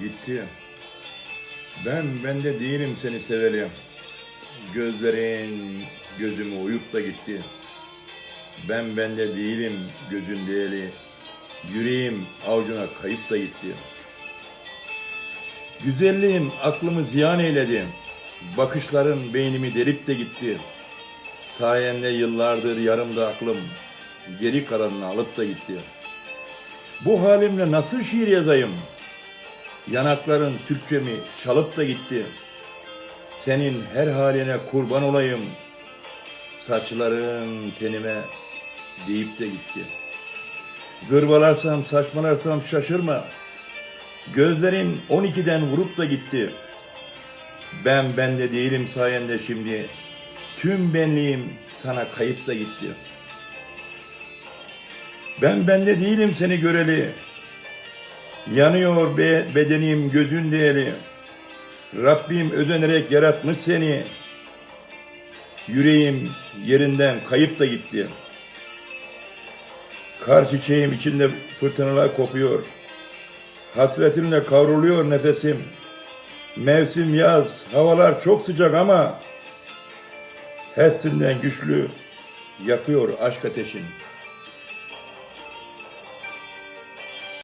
gitti. Ben bende değilim seni seveli. Gözlerin gözümü uyup da gitti. Ben bende değilim gözün değeri. Yüreğim avucuna kayıp da gitti. Güzelliğim aklımı ziyan eyledi. Bakışların beynimi delip de gitti. Sayende yıllardır yarımda aklım geri kalanını alıp da gitti. Bu halimle nasıl şiir yazayım? Yanakların Türkçemi çalıp da gitti. Senin her haline kurban olayım. Saçların tenime deyip de gitti. Zırvalarsam, saçmalarsam şaşırma. Gözlerin 12'den vurup da gitti. Ben bende değilim sayende şimdi. Tüm benliğim sana kayıp da gitti. Ben bende değilim seni göreli. Yanıyor be bedenim gözün değeri. Rabbim özenerek yaratmış seni. Yüreğim yerinden kayıp da gitti. Kar çiçeğim içinde fırtınalar kopuyor. Hasretimle kavruluyor nefesim. Mevsim yaz, havalar çok sıcak ama hepsinden güçlü yakıyor aşk ateşin.